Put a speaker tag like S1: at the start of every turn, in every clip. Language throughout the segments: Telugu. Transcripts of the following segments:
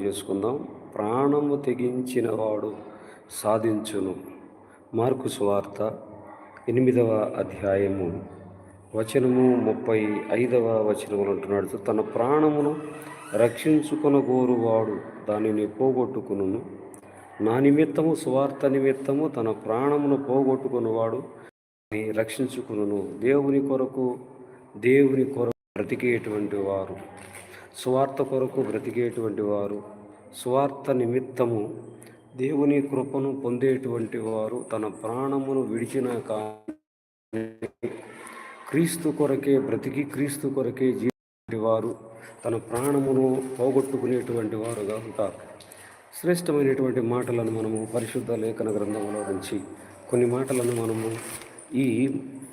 S1: చేసుకుందాం. ప్రాణము తెగించిన వాడు సాధించును. మార్కు సువార్త ఎనిమిదవ అధ్యాయము. వచనము ముప్పై ఐదవ వచనములు అంటున్నాడు. తన ప్రాణమును రక్షించుకొనగోరువాడు దానిని పోగొట్టుకును నా నిమిత్తము సువార్త నిమిత్తము తన ప్రాణమును పోగొట్టుకున్నవాడు రక్షించుకును దేవుని కొరకు దేవుని కొరకు బ్రతికేటువంటి వారు. సువార్త కొరకు బ్రతికేటువంటి వారు సువార్త నిమిత్తము దేవుని కృపను పొందేటువంటి వారు తన ప్రాణమును విడిచిన కానీ క్రీస్తు కొరకే బ్రతికి క్రీస్తు కొరకే జీవించే వారు తన ప్రాణమును పోగొట్టుకునేటువంటి వారుగా ఉంటారు శ్రేష్టమైనటువంటి మాటలను మనము పరిశుద్ధ లేఖన గ్రంథంలో నుంచి కొన్ని మాటలను మనము ఈ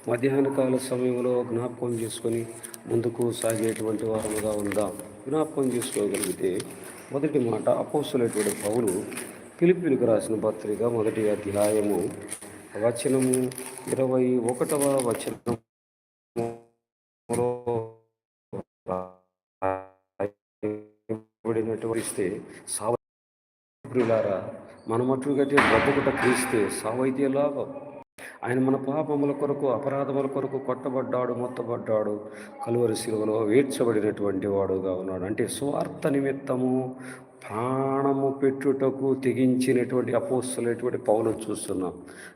S1: మధ్యాహ్నకాల సమయంలో జ్ఞాపకం చేసుకొని ముందుకు సాగేటువంటి వారముగా ఉందాం. జ్ఞాపకం చేసుకోగలిగితే మొదటి మాట అపోసులైనటువంటి పౌలు పిలిపిలకు రాసిన పత్రిక మొదటి అధ్యాయము వచనము ఇరవై ఒకటవ వచనములో ఇస్తే సావ ప్రియులారా బ్రతుకుట క్రీస్తే సావైతే లాభం ఆయన మన పాపముల కొరకు అపరాధముల కొరకు కొట్టబడ్డాడు మొత్తబడ్డాడు కలువరి శిలువలో వేడ్చబడినటువంటి వాడుగా ఉన్నాడు. అంటే స్వార్థ నిమిత్తము ప్రాణము పెట్టుటకు తెగించినటువంటి అపోస్తులైనటువంటి పౌలు చూస్తున్నాం.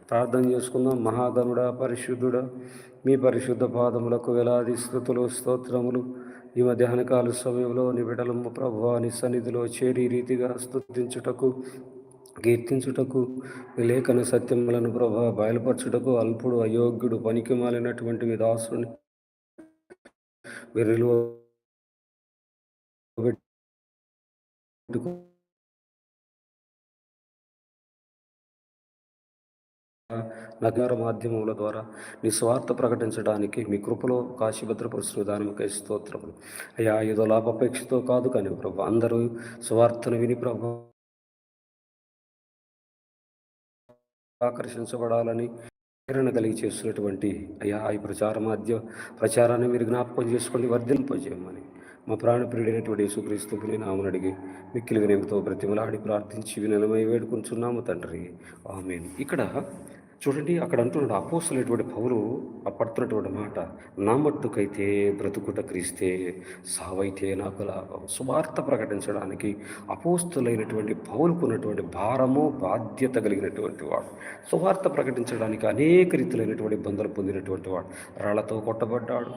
S1: ప్రార్థన చేసుకుందాం. మహాధనుడా పరిశుద్ధుడా మీ పరిశుద్ధ పాదములకు వేలాది స్థుతులు స్తోత్రములు. ఈ మధ్యాహ్నకాల సమయంలో నీ ప్రభు ప్రభాని సన్నిధిలో చేరి రీతిగా స్థుతించుటకు కీర్తించుటకు లేఖన సత్యములను ప్రభా బయలుపరచుటకు అల్పుడు అయోగ్యుడు పనికి మాలినటువంటి మీ దాసుని వెర్రిలో నగర మాధ్యమముల ద్వారా నిస్వార్థ ప్రకటించడానికి మీ కృపలో కాశీభద్రపరుస్తున్న దానికై స్తోత్రములు. అయ్యా ఏదో లాభాపేక్షతో కాదు కానీ ప్రభు అందరూ స్వార్థను విని ప్రభు ఆకర్షించబడాలని ప్రేరణ కలిగి చేస్తున్నటువంటి అయ్యా ఈ ప్రచార మాధ్య ప్రచారాన్ని మీరు జ్ఞాపకం చేసుకోండి వర్ధింపజేయమని మా ప్రాణప్రియుడైనటువంటి యేసుక్రీస్తుని నామని అడిగి మిక్కిలి వినయంతో ప్రతిమలాడి ప్రార్థించి వినలమై వేడుకుంటున్నాము తండ్రి. ఆమెన్. ఇక్కడ చూడండి అక్కడ అంటున్నాడు అపోసలేటువంటి పౌరు పడుతున్నటువంటి మాట నా మట్టుకైతే బ్రతుకుట క్రీస్తే సావైతే నాకు లాభం. సువార్త ప్రకటించడానికి అపోస్తులైనటువంటి పౌరుకున్నటువంటి భారము బాధ్యత కలిగినటువంటి వాడు. సువార్త ప్రకటించడానికి అనేక రీతులైనటువంటి ఇబ్బందులు పొందినటువంటి వాడు. రాళ్ళతో కొట్టబడ్డాడు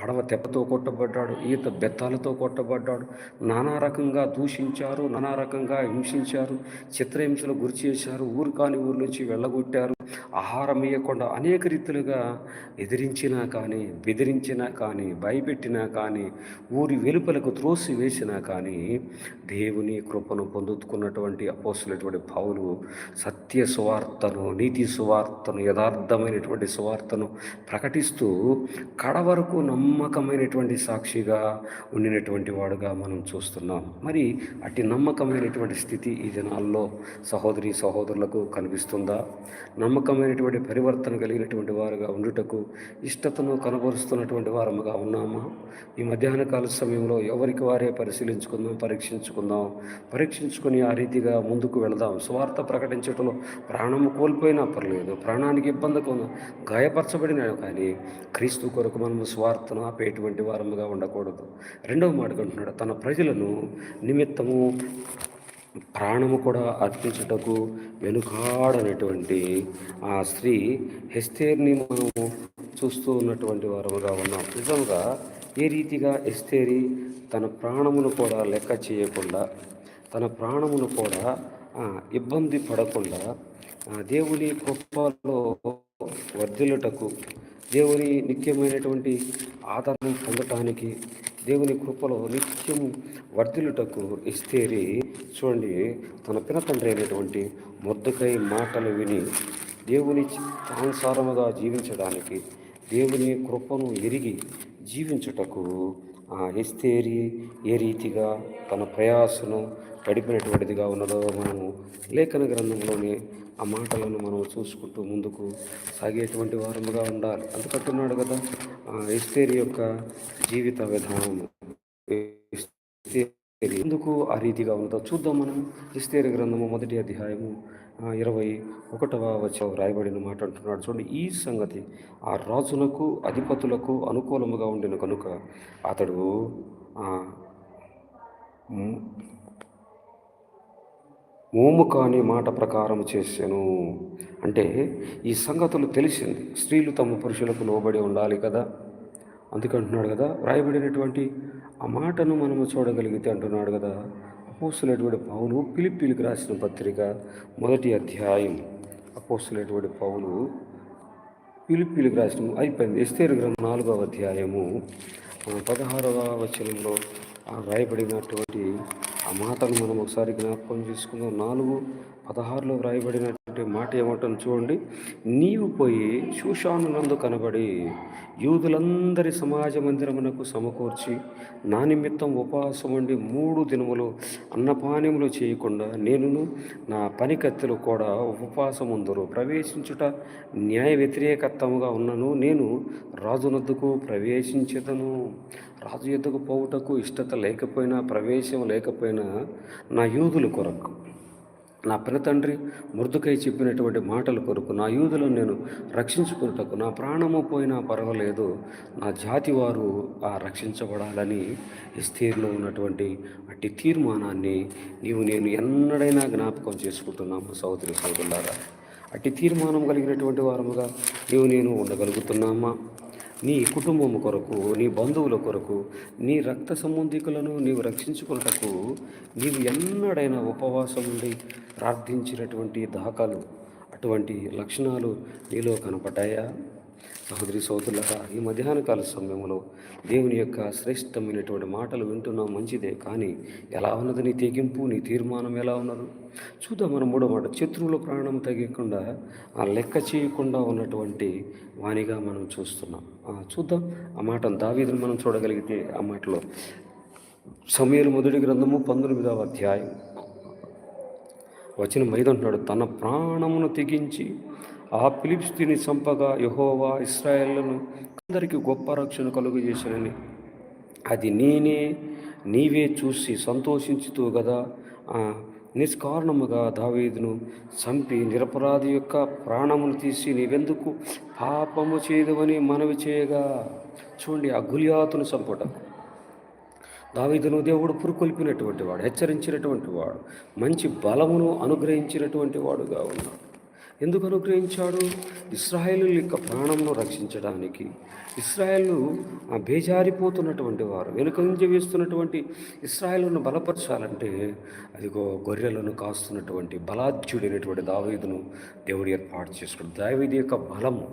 S1: పడవ తెప్పతో కొట్టబడ్డాడు ఈత బెత్తాలతో కొట్టబడ్డాడు నానా రకంగా దూషించారు నానా రకంగా హింసించారు చిత్రహింసలు గురి చేశారు ఊరు కాని ఊరు నుంచి వెళ్ళగొట్టారు. ఆహారం ఇవ్వకుండా అనేక రీతులుగా ఎదిరించినా కానీ బెదిరించినా కానీ భయపెట్టినా కానీ ఊరి వెలుపలకు త్రోసి వేసినా కానీ దేవుని కృపను పొందుకున్నటువంటి అపోసులటువంటి పౌలు సత్య సువార్తను నీతి సువార్తను యథార్థమైనటువంటి సువార్తను ప్రకటిస్తూ కడ వరకు నమ్మకమైనటువంటి సాక్షిగా ఉండినటువంటి వాడుగా మనం చూస్తున్నాం. మరి అట్టి నమ్మకమైనటువంటి స్థితి ఈ దినాల్లో సహోదరి సహోదరులకు కనిపిస్తుందా? నమ్మకమైనటువంటి పరివర్తన కలిగినటువంటి వారుగా ఉండుటకు ఇష్టతను కనబరుస్తున్నటువంటి వారముగా ఉన్నామా? ఈ మధ్యాహ్న కాల సమయంలో ఎవరికి వారే పరిశీలించుకుందాం పరీక్షించుకుందాం? పరీక్షించుకొని ఆ రీతిగా ముందుకు వెళదాం. స్వార్థ ప్రకటించడంలో ప్రాణము కోల్పోయినా పర్లేదు. ప్రాణానికి ఇబ్బంది గాయపరచబడినా కానీ క్రీస్తు కొరకు మనము స్వార్థను ఆపేటువంటి వారముగా ఉండకూడదు. రెండవ మాట అంటున్నాడు. తన ప్రజలను నిమిత్తము ప్రాణము కూడా అర్పించుటకు వెనుకాడనటువంటి ఆ స్త్రీ హెస్తేర్ని మనము చూస్తూ ఉన్నటువంటి వారముగా ఉన్నాం. నిజంగా ఏ రీతిగా ఎస్తేరి తన ప్రాణమును కూడా లెక్క చేయకుండా తన ప్రాణమును కూడా ఇబ్బంది పడకుండా దేవుని కృపలో వర్ధిల్లుటకు దేవుని నిత్యమైనటువంటి ఆదరణ పొందటానికి దేవుని కృపలో నిత్యం వర్ధిల్లుటకు ఇస్తేరి. చూడండి తన పినతండ్రి అయినటువంటి ముద్దకై మాటలు విని దేవుని చిత్తానుసారముగా జీవించడానికి దేవుని కృపను ఎరిగి జీవించుటకు ఆ ఎస్తేరి ఏ రీతిగా తన ప్రయాసను గడిపినటువంటిదిగా ఉన్నదో మనము లేఖన గ్రంథంలోని ఆ మాటలను మనం చూసుకుంటూ ముందుకు సాగేటువంటి వారముగా ఉండాలి. అందుకంటున్నాడు కదా ఇస్తేరి యొక్క జీవిత విధానము ఎందుకు ఆ రీతిగా ఉందో చూద్దాం మనం. ఇస్తేరి గ్రంథము మొదటి అధ్యాయము ఇరవై ఒకటవ వచ్చి రాయబడిన మాట అంటున్నాడు. చూడండి ఈ సంగతి ఆ రాజులకు అధిపతులకు అనుకూలముగా ఉండిన కనుక అతడు మోము కాని మాట ప్రకారం చేశాను అంటే ఈ సంగతులు తెలిసింది. స్త్రీలు తమ పురుషులకు లోబడి ఉండాలి కదా? అందుకంటున్నాడు కదా వ్రాయబడినటువంటి ఆ మాటను మనము చూడగలిగితే అంటున్నాడు కదా అపోసులటువంటి పౌలు పిలిపిలికి రాసిన పత్రిక మొదటి అధ్యాయం. అపోసులటువంటి పౌలు పిలిపిలికి రాసిన అయిపోయింది. ఎస్తేరు గ్రంథం నాలుగవ అధ్యాయము పదహారవ వచనంలో ఆ వ్రాయబడినటువంటి ఆ మాటను మనం ఒకసారి జ్ఞాపకం చేసుకుందాం. నాలుగు పదహారులో వ్రాయబడినటువంటి మాట ఏమంటుంది చూడండి. నీవు పోయి శూషాను నందు కనబడి యూదులందరి సమాజ మందిరమునకు సమకూర్చి నా నిమిత్తం ఉపవాసం ఉండి మూడు దినములు అన్నపానములు చేయకుండా నేనును నా పనికత్తెలు కూడా ఉపవాసం ఉందరు ప్రవేశించుట న్యాయ వ్యతిరేకత్వముగా ఉన్నను. నేను రాజునద్దుకు ప్రవేశించదను. రాజు ఎద్దుకు పోవుటకు ఇష్టత లేకపోయినా ప్రవేశం లేకపోయినా నా యూదుల కొరకు నా పినతండ్రి మృదుకై చెప్పినటువంటి మాటల కొరకు నా యూదులను నేను రక్షించుకున్నటకు నా ప్రాణము పోయినా పర్వాలేదు. నా జాతి వారు ఆ రక్షించబడాలని ఇస్తీర్లో ఉన్నటువంటి అట్టి తీర్మానాన్ని నీవు నేను ఎన్నడైనా జ్ఞాపకం చేసుకుంటున్నాము సహోదరి సోదరులారా అట్టి తీర్మానం కలిగినటువంటి వారముగా నీవు నేను ఉండగలుగుతున్నామా? నీ కుటుంబము కొరకు నీ బంధువుల కొరకు నీ రక్త సంబంధికులను నీవు రక్షించుకున్నటకు నీవు ఎన్నడైనా ఉపవాసం ఉండి ప్రార్థించినటువంటి దాఖలు అటువంటి లక్షణాలు నీలో కనపడ్డాయా? సహోదరి సోదరులరా ఈ మధ్యాహ్న కాల సమయంలో దేవుని యొక్క శ్రేష్టమైనటువంటి మాటలు వింటున్నాం మంచిదే కానీ ఎలా ఉన్నది నీ తెగింపు నీ తీర్మానం ఎలా ఉన్నది? చూద్దాం మనం మూడో మాట శత్రువుల ప్రాణం తగ్గకుండా ఆ లెక్క చేయకుండా ఉన్నటువంటి వాణిగా మనం చూస్తున్నాం. చూద్దాం ఆ మాట దావీదును మనం చూడగలిగితే ఆ మాటలో సమయలు మొదటి గ్రంథము పంతొమ్మిదవ అధ్యాయం. వచ్చిన మైదంటున్నాడు తన ప్రాణమును తెగించి ఆ ఫిలిప్స్తీని చంపగా యహోవా ఇస్రాయేళ్ళను అందరికీ గొప్ప రక్షణ కలుగు అది నేనే నీవే చూసి సంతోషించుతూ కదా నిష్కారణముగా దావీదును చంపి నిరపరాధి యొక్క ప్రాణమును తీసి నీవెందుకు పాపము చేయదవని మనవి చేయగా చూడండి ఆ గులియాతును చంపటం దావీదును దేవుడు పురుకొల్పినటువంటి వాడు హెచ్చరించినటువంటి వాడు మంచి బలమును అనుగ్రహించినటువంటి వాడుగా ఉన్నాడు. ఎందుకు అనుగ్రహించాడు? ఇస్రాయేలు యొక్క ప్రాణంను రక్షించడానికి. ఇస్రాయేలు ఆ బేజారిపోతున్నటువంటి వారు వెనుకంజ వేస్తున్నటువంటి ఇస్రాయేలును బలపరచాలంటే అదిగో గొర్రెలను కాస్తున్నటువంటి బలాధ్యుడైనటువంటి దావీదును దేవుడు ఏర్పాటు చేసుకున్నాడు. దావీదు యొక్క బలము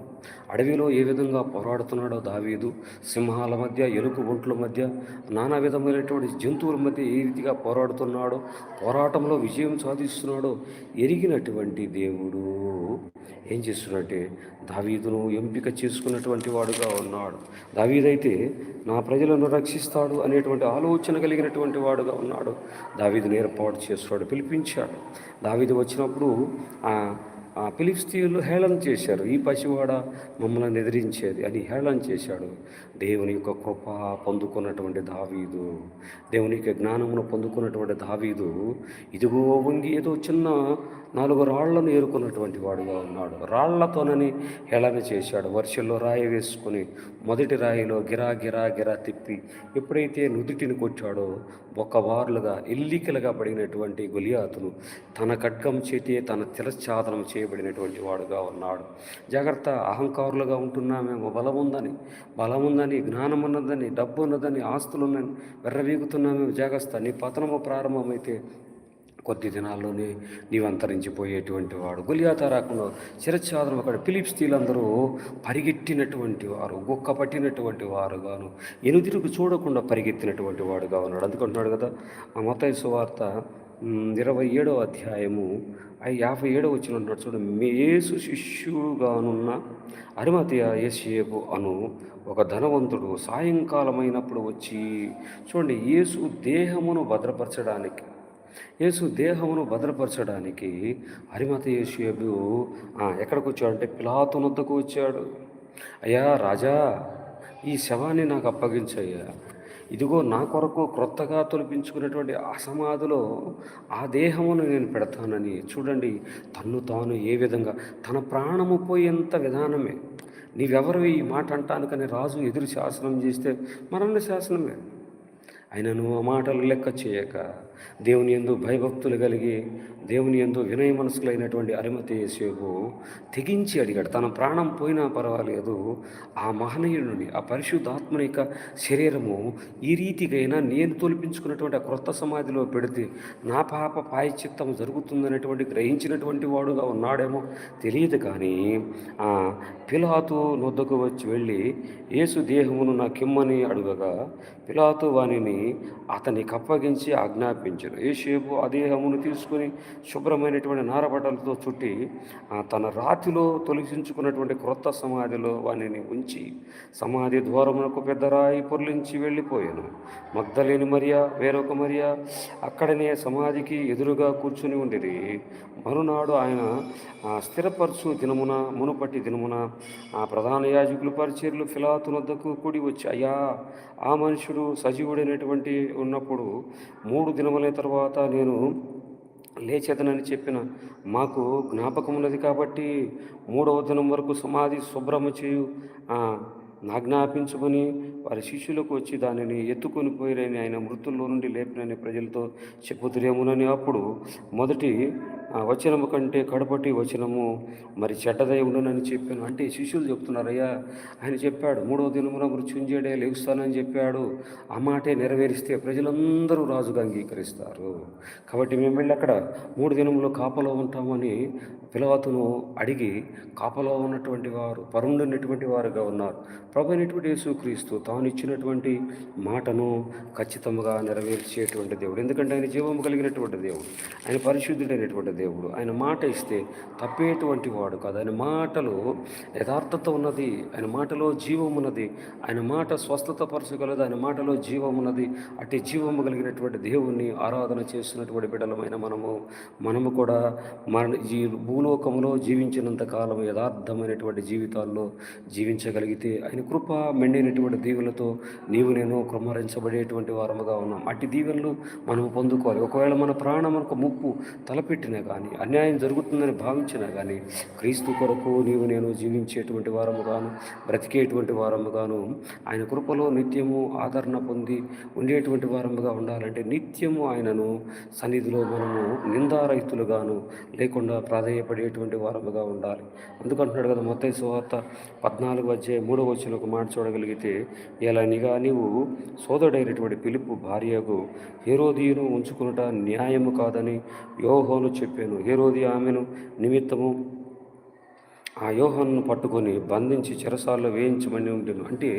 S1: అడవిలో ఏ విధంగా పోరాడుతున్నాడో దావీదు సింహాల మధ్య ఎలుగు ఒంట్ల మధ్య నానా విధమైనటువంటి జంతువుల మధ్య ఏ రీతిగా పోరాడుతున్నాడో పోరాటంలో విజయం సాధిస్తున్నాడో ఎరిగినటువంటి దేవుడు ఏం చేస్తున్నాడంటే దావీదును ఎంపిక చేసుకున్నటువంటి వాడుగా ఉన్నాడు. దావీదైతే నా ప్రజలను రక్షిస్తాడు అనేటువంటి ఆలోచన కలిగినటువంటి వాడుగా ఉన్నాడు. దావీదును ఏర్పాటు చేస్తాడు పిలిపించాడు. దావీదు వచ్చినప్పుడు ఆ ఆ హేళన చేశారు. ఈ పసివాడ మమ్మల్ని ఎదిరించేది అని హేళన చేశాడు. దేవుని యొక్క కృప పొందుకున్నటువంటి దావీదు దేవుని యొక్క జ్ఞానమును పొందుకున్నటువంటి దావీదు ఇదిగో వంగి ఏదో చిన్న నాలుగు రాళ్ళను ఏరుకున్నటువంటి వాడుగా ఉన్నాడు. రాళ్ళతోనని హేళన చేశాడు. వర్షంలో రాయి వేసుకొని మొదటి రాయిలో గిరా గిరా గిరా తిప్పి ఎప్పుడైతే నుదుటిని కొట్టాడో ఒక్కవారులుగా ఎల్లికలుగా పడినటువంటి గులియాతును తన ఖడ్గం చేతి తన తిరశ్చాదనం చేయబడినటువంటి వాడుగా ఉన్నాడు. జాగ్రత్త అహంకారులుగా ఉంటున్నామేమో. బలం ఉందని బలం ఉందని జ్ఞానం ఉన్నదని డబ్బు ఉన్నదని ఆస్తులు ఉన్నదని వెర్రవీగుతున్నామేమో. జాగ్రత్త నీ పతనము ప్రారంభమైతే కొద్ది దినాల్లోనే నీవు అంతరించిపోయేటువంటి వాడు. గులియాత రాకుండా శిరచ్ఛాదనం అక్కడ ఫిలిప్స్ తీలందరూ పరిగెట్టినటువంటి వారు గుక్క పట్టినటువంటి వారుగాను ఎనుదిరుగు చూడకుండా పరిగెత్తినటువంటి వాడుగా ఉన్నాడు. అందుకుంటున్నాడు కదా ఆ మొత్తం సువార్త ఇరవై ఏడవ అధ్యాయము యాభై ఏడవ వచ్చిన చూడండి చూడు మేసు శిష్యుడుగానున్న అరిమతయ యేసేపు అను ఒక ధనవంతుడు సాయంకాలమైనప్పుడు వచ్చి చూడండి యేసు దేహమును భద్రపరచడానికి యేసు దేహమును భద్రపరచడానికి హరిమత యేసు ఆ, ఎక్కడికి వచ్చాడంటే పిలాతునొద్దకు వచ్చాడు. అయ్యా రాజా ఈ శవాన్ని నాకు అప్పగించయ్యా. ఇదిగో నా కొరకు క్రొత్తగా తొలిపించుకున్నటువంటి అసమాధిలో ఆ దేహమును నేను పెడతానని చూడండి తన్ను తాను ఏ విధంగా తన ప్రాణము పోయేంత విధానమే. నీవెవరు ఈ మాట అంటానికని రాజు ఎదురు శాసనం చేస్తే మరణ శాసనమే. ఆయన నువ్వు మాటలు లెక్క చేయక దేవుని ఎందు భయభక్తులు కలిగి దేవుని ఎందు వినయ మనసులైనటువంటి అరిమతి యేసేపు తెగించి అడిగాడు. తన ప్రాణం పోయినా పర్వాలేదు. ఆ మహనీయుడిని ఆ పరిశుద్ధాత్మని యొక్క శరీరము ఈ రీతికైనా నేను తొలిపించుకున్నటువంటి ఆ క్రొత్త సమాధిలో పెడితే నా పాప పాయచిత్తం జరుగుతుందనేటువంటి గ్రహించినటువంటి వాడుగా ఉన్నాడేమో తెలియదు కానీ ఆ పిలాతు నొద్దకు వచ్చి వెళ్ళి యేసు దేహమును నాకిమ్మని అడుగగా పిలాతు వానిని అతనికి అప్పగించి ఆజ్ఞాపించారు ఏషేపు ఆ దేహమును తీసుకుని శుభ్రమైనటువంటి నారబట్టలతో చుట్టి తన రాతిలో తొలగించుకున్నటువంటి క్రొత్త సమాధిలో వాణిని ఉంచి సమాధి ద్వారమునకు పెద్ద రాయి పొర్లించి వెళ్ళిపోయాను. మగ్ధలేని మరియా వేరొక మరియా అక్కడనే సమాధికి ఎదురుగా కూర్చుని ఉండేది మరునాడు ఆయన స్థిరపరచు దినమున మునుపటి దినమున ఆ ప్రధాన యాజకులు పరిచర్లు ఫిలాతునొద్దకు కూడి వచ్చి అయ్యా ఆ మనుషుడు సజీవుడైనటువంటి ఉన్నప్పుడు మూడు దినముల తర్వాత నేను లేచేదనని చెప్పిన. మాకు జ్ఞాపకం ఉన్నది కాబట్టి మూడవ దినం వరకు సమాధి శుభ్రము చేయు నాజ్ఞాపించుకొని వారి శిష్యులకు వచ్చి దానిని ఎత్తుకొని పోయిరని ఆయన మృతుల్లో నుండి లేపినని ప్రజలతో చెప్పుతురేమునని అప్పుడు మొదటి వచనము కంటే కడపటి వచనము మరి చెడ్డదై ఉండునని చెప్పాను. అంటే శిష్యులు చెప్తున్నారయ్యా ఆయన చెప్పాడు మూడో దినమున మృత్యుంజేడే లేవుస్తానని చెప్పాడు. ఆ మాటే నెరవేరిస్తే ప్రజలందరూ రాజుగా అంగీకరిస్తారు. కాబట్టి మేము వెళ్ళి అక్కడ మూడు దినములు కాపలో ఉంటామని పిలవతును అడిగి కాపలో ఉన్నటువంటి వారు పరుండున్నటువంటి వారుగా ఉన్నారు. ప్రభు అయినటువంటి యేసుక్రీస్తు తాను ఇచ్చినటువంటి మాటను ఖచ్చితంగా నెరవేర్చేటువంటి దేవుడు. ఎందుకంటే ఆయన జీవము కలిగినటువంటి దేవుడు. ఆయన పరిశుద్ధుడైనటువంటి దేవుడు. ఆయన మాట ఇస్తే తప్పేటువంటి వాడు కాదు. ఆయన మాటలో యథార్థత ఉన్నది. ఆయన మాటలో జీవం ఉన్నది. ఆయన మాట స్వస్థత పరచగలదు. ఆయన మాటలో జీవం ఉన్నది. అట్టి జీవము కలిగినటువంటి దేవుణ్ణి ఆరాధన చేస్తున్నటువంటి బిడ్డలమైన మనము మనము కూడా మన ఈ భూలోకంలో జీవించినంత కాలం యథార్థమైనటువంటి జీవితాల్లో జీవించగలిగితే ఆయన కృప మెండైనటువంటి దీవులతో నీవు నేను క్రమరించబడేటువంటి వారముగా ఉన్నాం. అట్టి దీవెనలు మనం పొందుకోవాలి. ఒకవేళ మన ప్రాణం మనకు ముప్పు తలపెట్టినా కానీ అన్యాయం జరుగుతుందని భావించినా కానీ క్రీస్తు కొరకు నీవు నేను జీవించేటువంటి వారముగాను బ్రతికేటువంటి వారముగాను ఆయన కృపలో నిత్యము ఆదరణ పొంది ఉండేటువంటి వారముగా ఉండాలంటే నిత్యము ఆయనను సన్నిధిలో మనము నిందారహితులుగాను లేకుండా భయపడేటువంటి వారముగా ఉండాలి. అందుకంటున్నాడు కదా మొత్తం సువార్త పద్నాలుగు వచ్చే మూడో వచ్చిన ఒక మాట చూడగలిగితే నిగా నీవు సోదరుడైనటువంటి పిలుపు భార్యకు హేరోదీను ఉంచుకున్నట న్యాయము కాదని యోహోను చెప్పాను. హేరోది ఆమెను నిమిత్తము ఆ యోహన్ను పట్టుకొని బంధించి చెరసాల్లో వేయించమని ఉంటుంది అంటే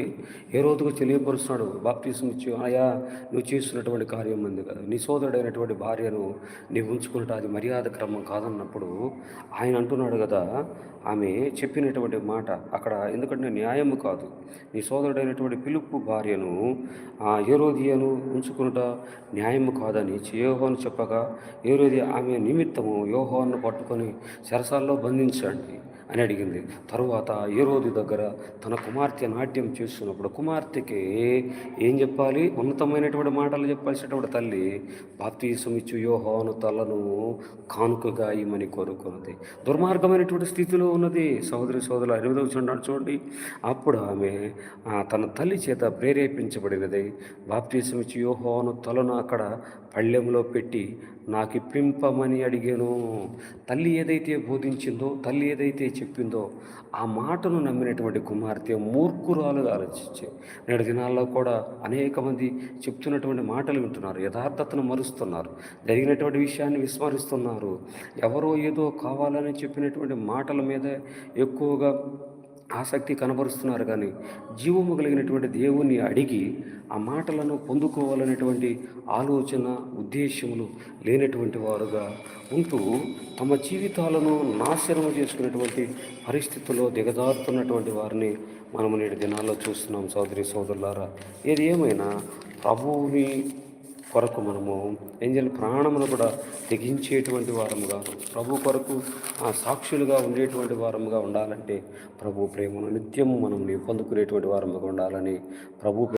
S1: ఏ రోజుకు తెలియపరుస్తున్నాడు బాప్తీసం ఇచ్చి ఆయా నువ్వు చేస్తున్నటువంటి కార్యం ఉంది కదా. నీ సోదరుడైనటువంటి భార్యను నీవు ఉంచుకుంటే అది మర్యాద క్రమం కాదన్నప్పుడు ఆయన అంటున్నాడు కదా ఆమె చెప్పినటువంటి మాట అక్కడ ఎందుకంటే న్యాయము కాదు. నీ సోదరుడైనటువంటి పిలుపు భార్యను ఆ ఏరోదియను ఉంచుకునుట న్యాయము కాదని యోహోను చెప్పగా ఏరోది ఆమె నిమిత్తము యోహోను పట్టుకొని సరసాల్లో బంధించండి. అని అడిగింది. తరువాత ఏరోది రోజు దగ్గర తన కుమార్తె నాట్యం చేస్తున్నప్పుడు కుమార్తెకి ఏం చెప్పాలి? ఉన్నతమైనటువంటి మాటలు చెప్పాల్సినటువంటి తల్లి బాప్తీసం ఇచ్చు యోహోను తలను కానుకగా ఇమ్మని కోరుకున్నది దుర్మార్గమైనటువంటి స్థితిలో ఉన్నది. సహోదరి సోదరులు ఎనిమిదవ చూడండి చూడండి. అప్పుడు ఆమె తన తల్లి చేత ప్రేరేపించబడినది. బాప్తీసం ఇచ్చి యోహోను తలను అక్కడ పళ్ళెంలో పెట్టి నాకు ఇప్పింపమని అడిగాను తల్లి ఏదైతే బోధించిందో తల్లి ఏదైతే చెప్పిందో ఆ మాటను నమ్మినటువంటి కుమార్తె మూర్ఖురాలుగా ఆలోచించే. నేడు దినాల్లో కూడా అనేక మంది చెప్తున్నటువంటి మాటలు వింటున్నారు యథార్థతను మరుస్తున్నారు జరిగినటువంటి విషయాన్ని విస్మరిస్తున్నారు ఎవరో ఏదో కావాలని చెప్పినటువంటి మాటల మీద ఎక్కువగా ఆసక్తి కనబరుస్తున్నారు కానీ జీవము కలిగినటువంటి దేవుణ్ణి అడిగి ఆ మాటలను పొందుకోవాలనేటువంటి ఆలోచన ఉద్దేశములు లేనటువంటి వారుగా ఉంటూ తమ జీవితాలను నాశనం చేసుకునేటువంటి పరిస్థితుల్లో దిగజారుతున్నటువంటి వారిని మనము నేటి దినాల్లో చూస్తున్నాం సోదరి సోదరులారా. ఏది ఏమైనా ప్రభువుని కొరకు మనము ఏం చేయాలి ప్రాణమును కూడా తెగించేటువంటి వారముగా ప్రభు కొరకు ఆ సాక్షులుగా ఉండేటువంటి వారముగా ఉండాలంటే ప్రభు ప్రేమను నిత్యము మనం పొందుకునేటువంటి వారముగా ఉండాలని ప్రభు